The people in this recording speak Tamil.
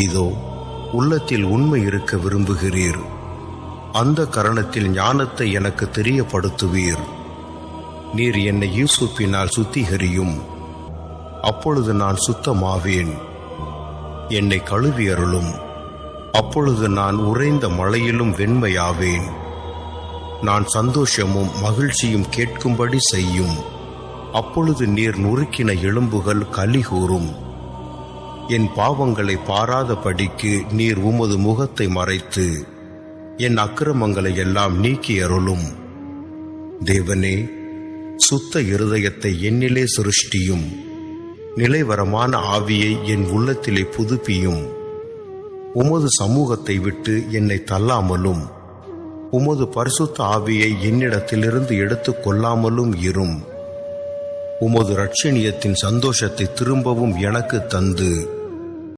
இதோ உள்ளத்தில் உண்மை இருக்க விரும்புகிறீர். அந்த கரணத்தில் ஞானத்தை எனக்கு தெரியப்படுத்துவீர். நீர் என்னை யூசுப்பினால் சுத்திகரியும். அப்பொழுது நான் சுத்தமாவேன். என்னை கழுவி அருளும் அப்பொழுது நான் உறைந்த மழையிலும் வெண்மையாவேன். நான் சந்தோஷமும் மகிழ்ச்சியும் கேட்கும்படி செய்யும். அப்பொழுது நீர் நுறுக்கின எலும்புகள் களி கூறும். என் பாவங்களை பாராதபடிக்கு நீர் உமது முகத்தை மறைத்து என் அக்கிரமங்களை எல்லாம் நீக்கி அருளும். தேவனே சுத்த இருதயத்தை என்னிலே சிருஷ்டியும் நிலைவரமான ஆவியை என் உள்ளத்திலே புதுப்பியும். உமது சமூகத்தை விட்டு என்னை தள்ளாமலும் உமது பரிசுத்த ஆவியை என்னிடத்திலிருந்து எடுத்துக் கொள்ளாமலும் இரும். உமது ரட்சணியத்தின் சந்தோஷத்தை திரும்பவும் எனக்கு தந்து